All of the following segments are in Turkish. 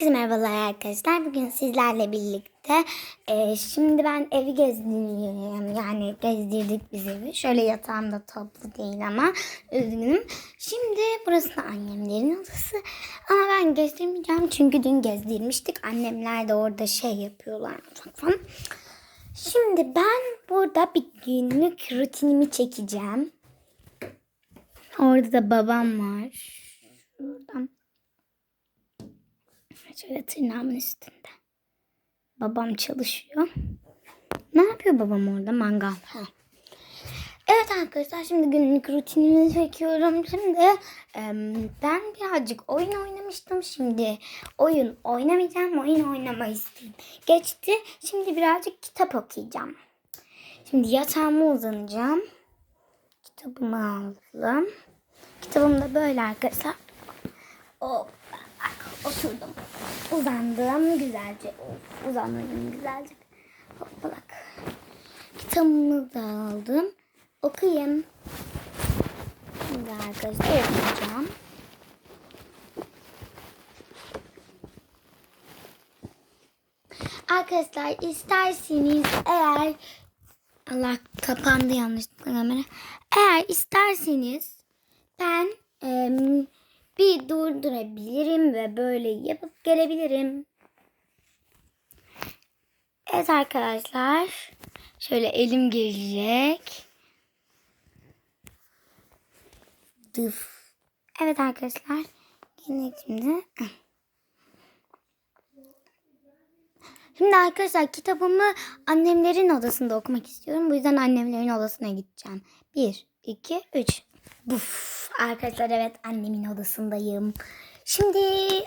Herkese merhabalar arkadaşlar. Bugün sizlerle birlikte e, şimdi ben evi gezdiriyorum. Yani gezdirdik biz evi. Şöyle yatağım da toplu değil ama üzgünüm. Şimdi burası da annemlerin odası. Ama ben gezdirmeyeceğim çünkü dün gezdirmiştik. Annemler de orada şey yapıyorlar falan. Şimdi ben burada bir günlük rutinimi çekeceğim. Orada da babam var. Şuradan. Şöyle tırnağımın üstünde. Babam çalışıyor. Ne yapıyor babam orada? Mangal. Ha. Evet arkadaşlar şimdi günlük rutinimi çekiyorum. Şimdi em, ben birazcık oyun oynamıştım. Şimdi oyun oynamayacağım. Oyun oynama istedim. Geçti. Şimdi birazcık kitap okuyacağım. Şimdi yatağıma uzanacağım. Kitabımı aldım. Kitabım da böyle arkadaşlar. Hop, oturdum. Uzandım güzelce. Uzandım güzelce. Hoppalak. Kitabımı da aldım. Okuyayım. Şimdi arkadaşlar okuyacağım. Arkadaşlar isterseniz eğer Allah kapandı yanlışlıkla kamera. Eğer isterseniz ben em, bir durdurabilirim ve böyle yapıp gelebilirim. Evet arkadaşlar. Şöyle elim gelecek. Dıf. Evet arkadaşlar. Yine şimdi. Şimdi arkadaşlar kitabımı annemlerin odasında okumak istiyorum. Bu yüzden annemlerin odasına gideceğim. Bir, iki, üç. Buf. Arkadaşlar evet annemin odasındayım. Şimdi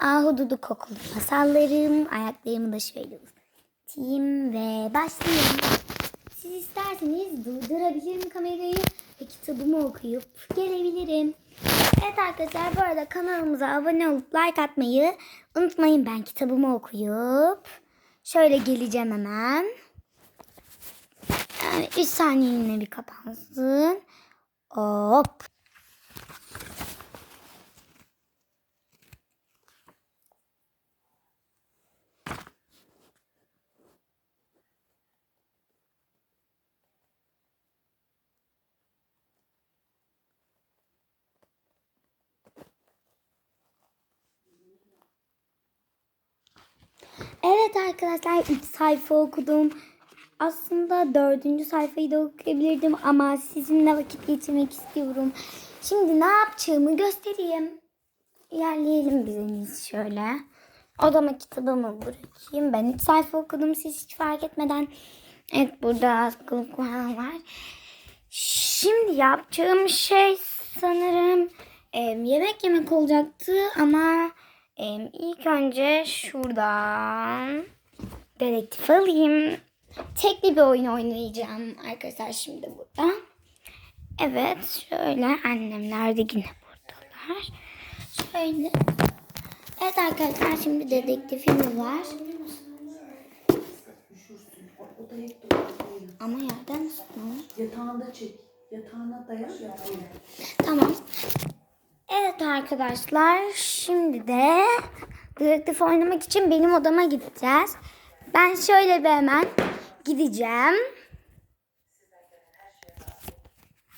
ahududu kokulu masallarım. Ayaklarımı da şöyle uzatayım ve başlayayım. Siz isterseniz durdurabilirim kamerayı ve kitabımı okuyup gelebilirim. Evet arkadaşlar bu arada kanalımıza abone olup like atmayı unutmayın. Ben kitabımı okuyup şöyle geleceğim hemen. Yani 3 saniyeliğine bir kapansın. Hop. Evet arkadaşlar 3 sayfa okudum. Aslında dördüncü sayfayı da okuyabilirdim ama sizinle vakit geçirmek istiyorum. Şimdi ne yapacağımı göstereyim. İlerleyelim biz en iyisi şöyle. Odama kitabımı bırakayım. Ben 3 sayfa okudum siz hiç fark etmeden. Evet burada askılık falan var. Şimdi yapacağım şey sanırım e, yemek yemek olacaktı ama e, ilk önce şuradan dedektif alayım. Tekli bir oyun oynayacağım arkadaşlar şimdi burada. Evet şöyle annemler de yine buradalar. Şöyle. Evet arkadaşlar şimdi dedektifimiz var. Ama yerden tutmalı. Yatağında çek. Yatağına dayan. Tamam. Evet arkadaşlar şimdi de dedektif oynamak için benim odama gideceğiz. Ben şöyle bir hemen gideceğim.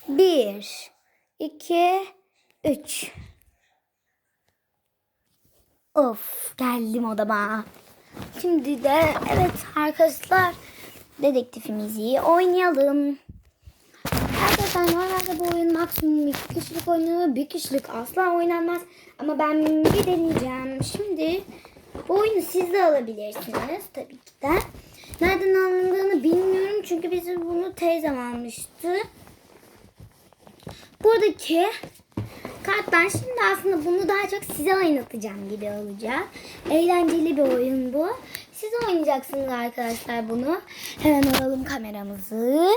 Bir, iki, üç. Of geldim odama. Şimdi de evet arkadaşlar dedektifimizi oynayalım. Arkadaşlar normalde bu oyun maksimum iki kişilik oynanır. Bir kişilik asla oynanmaz. Ama ben bir deneyeceğim. Şimdi bu oyunu siz de alabilirsiniz tabii ki de. Nereden alındığını bilmiyorum. Çünkü bizim bunu teyzem almıştı. Buradaki kartlar şimdi aslında bunu daha çok size oynatacağım gibi olacak. Eğlenceli bir oyun bu. Siz oynayacaksınız arkadaşlar bunu. Hemen alalım kameramızı.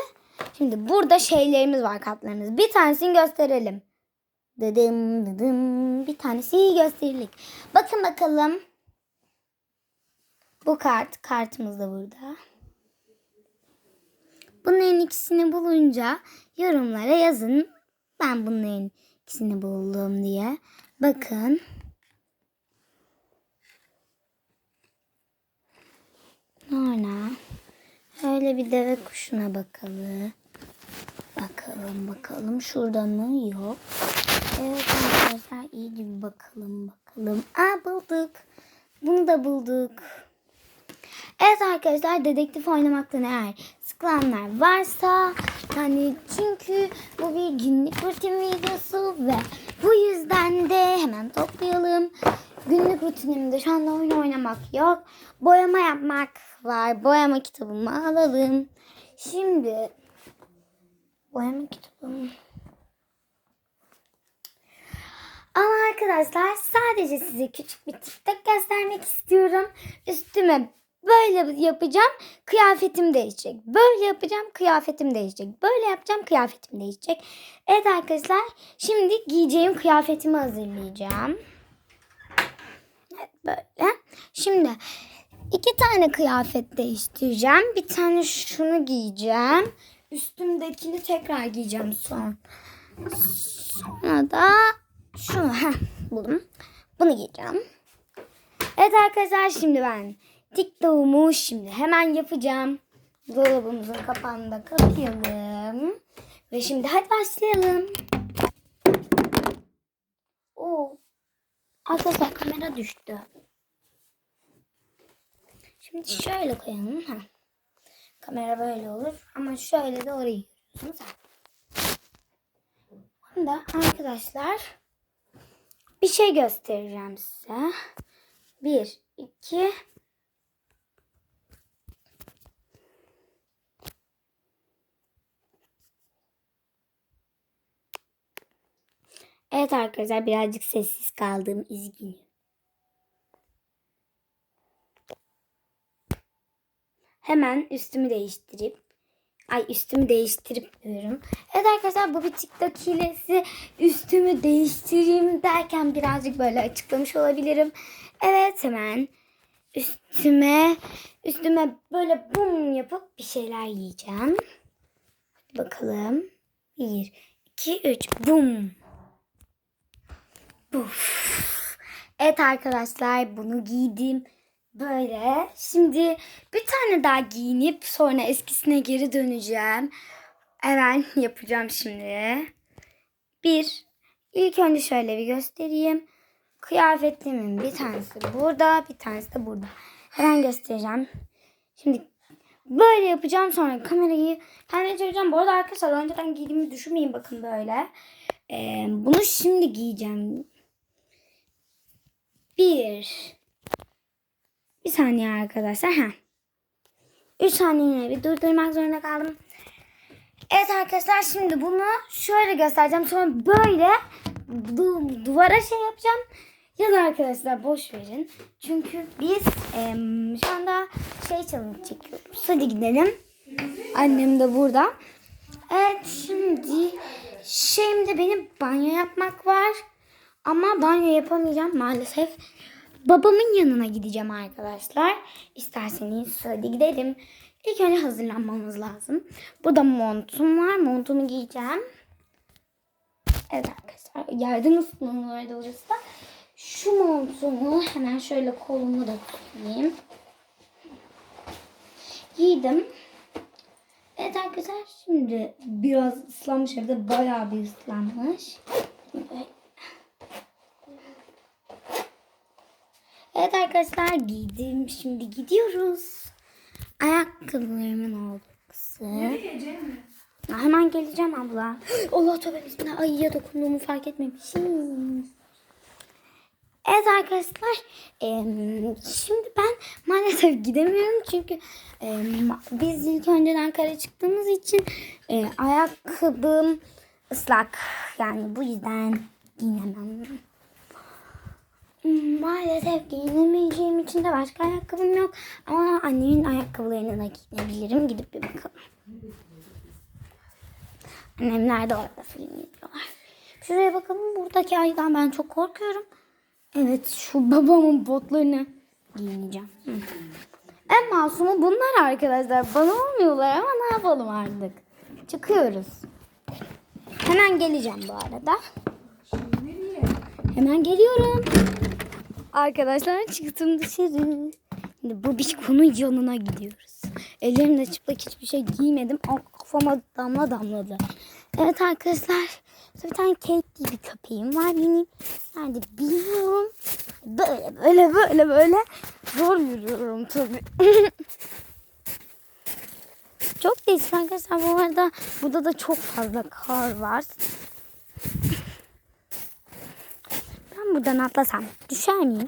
Şimdi burada şeylerimiz var katlarımız. Bir tanesini gösterelim. Dıdım dıdım bir tanesi gösterelim. Bakın bakalım. Bu kart kartımız da burada. Bunların ikisini bulunca yorumlara yazın. Ben bunların ikisini buldum diye. Bakın. Sonra öyle bir deve kuşuna bakalım. Bakalım bakalım. Şurada mı? Yok. Evet arkadaşlar iyice bir bakalım bakalım. Aa bulduk. Bunu da bulduk. Evet arkadaşlar dedektif oynamaktan eğer sıkılanlar varsa yani çünkü bu bir günlük rutin videosu ve bu yüzden de hemen toplayalım. Günlük rutinimde şu anda oyun oynamak yok. Boyama yapmak var. Boyama kitabımı alalım. Şimdi boyama kitabımı ama arkadaşlar sadece size küçük bir TikTok göstermek istiyorum. Üstüme böyle yapacağım kıyafetim değişecek. Böyle yapacağım kıyafetim değişecek. Böyle yapacağım kıyafetim değişecek. Evet arkadaşlar şimdi giyeceğim kıyafetimi hazırlayacağım. Evet böyle. Şimdi iki tane kıyafet değiştireceğim. Bir tane şunu giyeceğim. Üstümdekini tekrar giyeceğim son. Sonra da şunu heh, buldum. Bunu giyeceğim. Evet arkadaşlar şimdi ben TikTok'umu şimdi hemen yapacağım. Dolabımızın kapağını da kapayalım. Ve şimdi hadi başlayalım. Oo. Arkadaşlar kamera düştü. Şimdi şöyle koyalım. Ha. Kamera böyle olur. Ama şöyle de orayı görüyorsunuz. Şimdi arkadaşlar bir şey göstereceğim size. Bir, iki. Evet arkadaşlar birazcık sessiz kaldım. üzgünüm. Hemen üstümü değiştirip Ay üstümü değiştirip diyorum. Evet arkadaşlar bu bir TikTok hilesi. Üstümü değiştireyim derken birazcık böyle açıklamış olabilirim. Evet hemen üstüme üstüme böyle bum yapıp bir şeyler yiyeceğim. Bakalım. Bir, iki, üç. Bum. Buf. Evet arkadaşlar bunu giydim. Böyle. Şimdi bir tane daha giyinip sonra eskisine geri döneceğim. Hemen yapacağım şimdi. Bir. İlk önce şöyle bir göstereyim. Kıyafetimin bir tanesi burada, bir tanesi de burada. Hemen göstereceğim. Şimdi böyle yapacağım sonra kamerayı kendime çevireceğim. Bu arada arkadaşlar önceden giydiğimi düşünmeyin bakın böyle. Ee, bunu şimdi giyeceğim. Bir. Bir saniye arkadaşlar. Ha. 3 saniye bir durdurmak zorunda kaldım. Evet arkadaşlar şimdi bunu şöyle göstereceğim. Sonra böyle du- duvara şey yapacağım. Ya da arkadaşlar boş verin. Çünkü biz em, şu anda şey challenge çekiyoruz. Hadi gidelim. Annem de burada. Evet şimdi şimdi benim banyo yapmak var. Ama banyo yapamayacağım maalesef. Babamın yanına gideceğim arkadaşlar. İsterseniz hadi gidelim. İlk önce hazırlanmamız lazım. Burada montum var. Montumu giyeceğim. Evet arkadaşlar. Yerden ısınıyor orası da. Şu montumu hemen şöyle kolumu da tutayım. Giydim. Evet arkadaşlar şimdi biraz ıslanmış evde bayağı bir ıslanmış. Böyle Evet arkadaşlar giydim. Şimdi gidiyoruz. Ayakkabılarımın olduğu kısım. Ya Hemen geleceğim abla. Allah tövbe bismillah. Ayıya dokunduğumu fark etmemişim. Evet arkadaşlar. şimdi ben maalesef gidemiyorum. Çünkü biz ilk önceden Ankara çıktığımız için e, ayakkabım ıslak. Yani bu yüzden giyinemem. Maalesef giyinemeyeceğim için de başka ayakkabım yok. Ama annemin ayakkabılarını da giyinebilirim. Gidip bir bakalım. Annemler de orada film izliyorlar. Şuraya bakalım. Buradaki ayıdan ben çok korkuyorum. Evet şu babamın botlarını giyineceğim. En masumu bunlar arkadaşlar. Bana olmuyorlar ama ne yapalım artık. Çıkıyoruz. Hemen geleceğim bu arada. Hemen geliyorum. Arkadaşlar çıktım dışarı. Şimdi bu biçkonun yanına gidiyoruz. Ellerimde çıplak hiçbir şey giymedim. Ama kafama damla damladı. Evet arkadaşlar. Bir tane Kate gibi bir köpeğim var benim. Nerede bilmiyorum. Böyle böyle böyle böyle zor yürüyorum tabii. çok değişik arkadaşlar. Bu arada burada da çok fazla kar var. Ben buradan atlasam düşer miyim?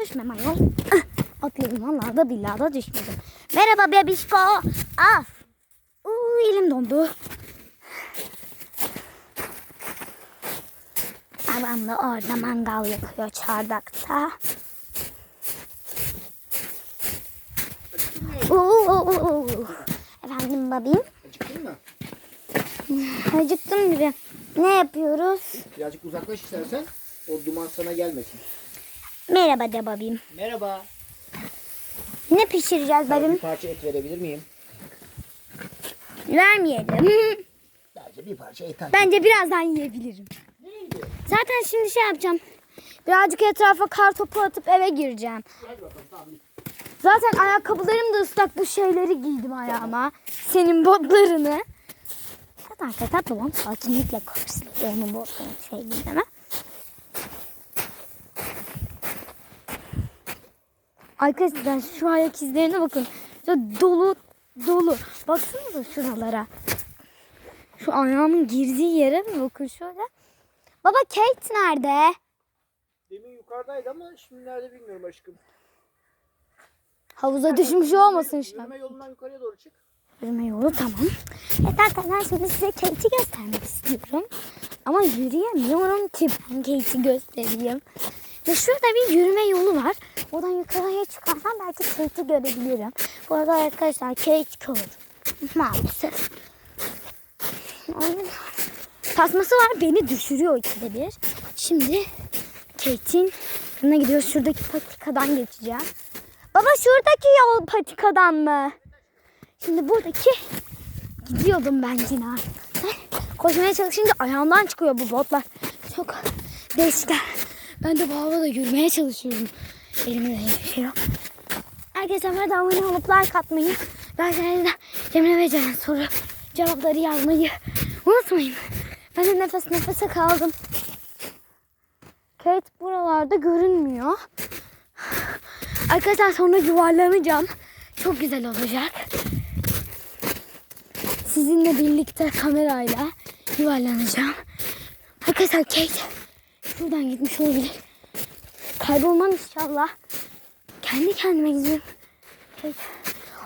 Düşmem ayol. Atladım vallahi da billahi da düşmedim. Merhaba bebişko. Af. Uuu elim dondu. Babam da orada mangal yakıyor çardakta. Uuu. Efendim babim. Acıktın mı? Acıktım gibi. Ne yapıyoruz? Birazcık uzaklaş istersen. O duman sana gelmesin. Merhaba de babim. Merhaba. Ne pişireceğiz Sana babim? bir parça et verebilir miyim? Vermeyelim. Bence bir parça yeter. Bence birazdan yiyebilirim. Zaten şimdi şey yapacağım. Birazcık etrafa kar topu atıp eve gireceğim. Hadi bakalım tamam. Zaten ayakkabılarım da ıslak bu şeyleri giydim ayağıma. Senin botlarını. Zaten arkadaşlar babam sakinlikle karşısında onun botlarını şey giydim ama. Arkadaşlar şu ayak izlerine bakın. Şöyle dolu dolu. Baksanıza şuralara. Şu ayağımın girdiği yere mi bakın şöyle. Baba Kate nerede? Demin yukarıdaydı ama şimdi nerede bilmiyorum aşkım. Havuza düşmüş olmasın şu an. Yürüme yolundan yukarıya doğru çık. Yürüme yolu tamam. Evet arkadaşlar şimdi size Kate'i göstermek istiyorum. Ama yürüyemiyorum ki ben Kate'i göstereyim. Ve şurada bir yürüme yolu var. Oradan yukarıya çıkarsam belki Kate'i görebilirim. Bu arada arkadaşlar Kate kör. Maalesef. Aynen. Tasması var beni düşürüyor ikide bir. Şimdi Kate'in yanına gidiyoruz. Şuradaki patikadan geçeceğim. Baba şuradaki yol patikadan mı? Şimdi buradaki gidiyordum ben yine arkadaşlar. Koşmaya çalışınca ayağımdan çıkıyor bu botlar. Çok değişikler. Ben de bu havada yürümeye çalışıyorum. Elimde de hiçbir şey yok. Ben de abone olup like atmayı, derslerinde Cemre ve Ceren soru cevapları yazmayı unutmayın. Ben de nefes nefese kaldım. Kate buralarda görünmüyor. Arkadaşlar sonra yuvarlanacağım. Çok güzel olacak. Sizinle birlikte kamerayla yuvarlanacağım. Arkadaşlar Kate şuradan gitmiş olabilir. Kaybolmam inşallah. Kendi kendime gidiyorum. Kate.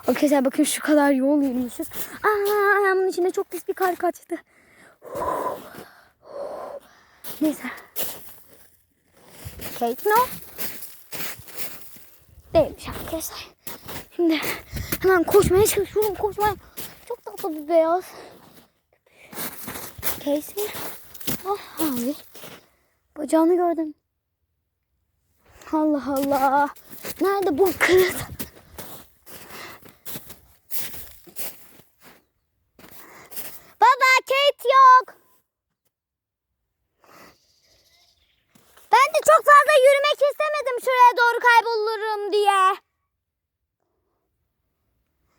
Arkadaşlar bakın şu kadar yol yürümüşüz. Ayağımın içine çok pis bir kar kaçtı. Neyse. Kate no. Değilmiş arkadaşlar. Şimdi hemen koşmaya çalışıyorum. Koşmaya. Çok tatlı bir beyaz. Casey. Ah abi. Bacağını gördüm. Allah Allah. Nerede bu kız? Baba Kate yok. Ben de çok fazla yürümek istemedim şuraya doğru kaybolurum diye.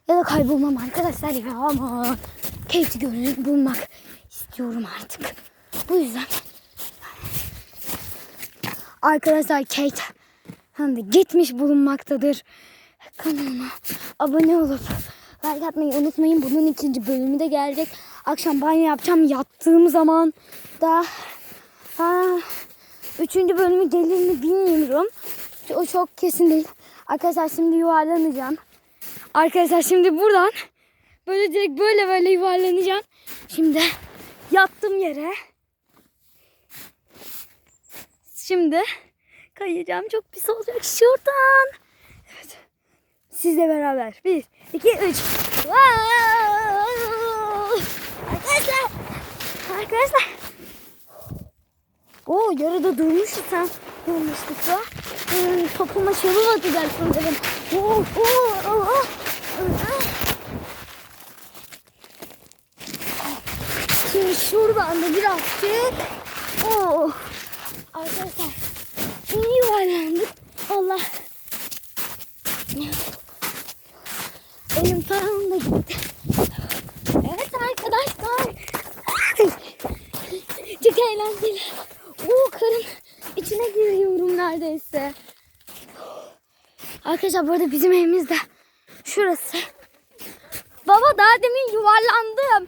Ya da kaybolmam arkadaşlar ya ama Kate'i görüp bulmak istiyorum artık. Bu yüzden arkadaşlar Kate de gitmiş bulunmaktadır. Kanalıma abone olup like atmayı unutmayın. Bunun ikinci bölümü de gelecek. Akşam banyo yapacağım. Yattığım zaman da ha, üçüncü bölümü gelir mi bilmiyorum. O çok kesin değil. Arkadaşlar şimdi yuvarlanacağım. Arkadaşlar şimdi buradan böyle direkt böyle böyle yuvarlanacağım. Şimdi yattım yere. Şimdi kayacağım. Çok pis olacak şuradan. Evet. Sizle beraber. Bir, iki, üç. Wow! Arkadaşlar. Arkadaşlar. Oo yarıda durmuştu sen. Durmuştuk da. Hmm, topuma çabuk atacaksın dedim. Oo, oo, oo, oo. Şimdi şuradan da birazcık. Oo. Arkadaşlar. İyi yuvarlandık. Allah. Elim falan da gitti. Evet arkadaşlar. Çok eğlenceli. Oo karın içine giriyorum neredeyse. Arkadaşlar bu arada bizim evimiz de şurası. Baba daha demin yuvarlandım.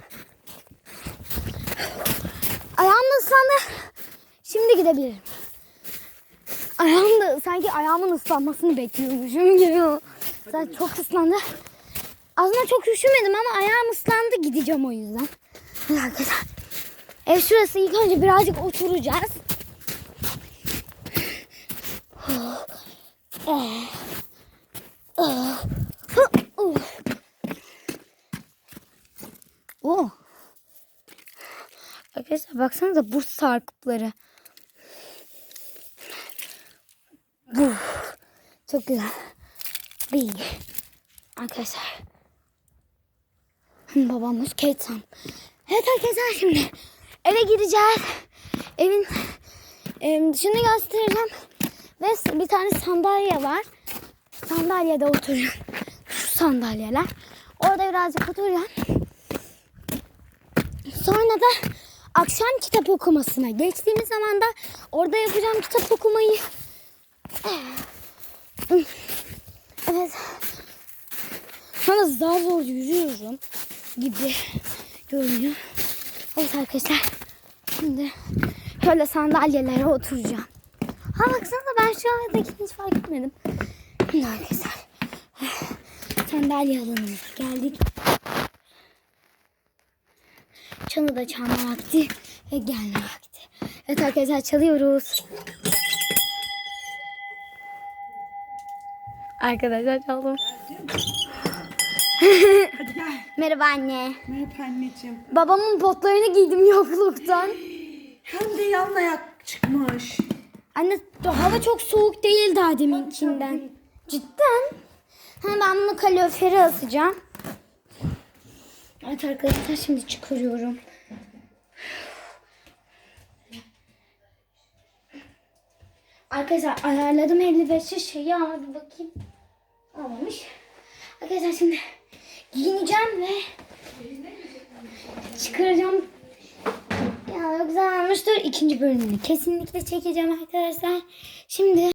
Ayağım ıslandı. Şimdi gidebilirim. Ayağım da sanki ayağımın ıslanmasını bekliyormuşum gibi. Zaten çok ıslandı. Aslında çok üşümedim ama ayağım ıslandı gideceğim o yüzden. Arkadaşlar. Ev şurası ilk önce birazcık oturacağız. Oh. Arkadaşlar baksanıza buz sarkıpları. Çok güzel. Bir. Arkadaşlar. Babamız Ketan. Evet arkadaşlar şimdi eve gireceğiz. Evin em, dışını göstereceğim. Ve bir tane sandalye var. Sandalyede oturuyorum. Şu sandalyeler. Orada birazcık oturacağım. Sonra da akşam kitap okumasına geçtiğimiz zaman da orada yapacağım kitap okumayı. Evet. Sonra zar zor yürüyorum gibi görünüyor. Evet arkadaşlar. Şimdi şöyle sandalyelere oturacağım. Ha baksanıza ben şu andakini hiç fark etmedim. Şimdi arkadaşlar. Sandalye alanımıza geldik. Çanı da çalma vakti ve gelme vakti. Evet arkadaşlar çalıyoruz. Arkadaşlar çaldım. Hadi gel. Merhaba anne. Merhaba anneciğim. Babamın botlarını giydim yokluktan. Hem de yan ayak çıkmış. Anne hava çok soğuk değil daha deminkinden. Cidden. Ha, ben bunu kalorifere asacağım. Evet arkadaşlar şimdi çıkarıyorum. Arkadaşlar ayarladım 55'e şeyi ama bir bakayım. Olmamış. Arkadaşlar şimdi giyineceğim ve çıkaracağım. Ya güzel olmuştur. İkinci bölümünü kesinlikle çekeceğim arkadaşlar. Şimdi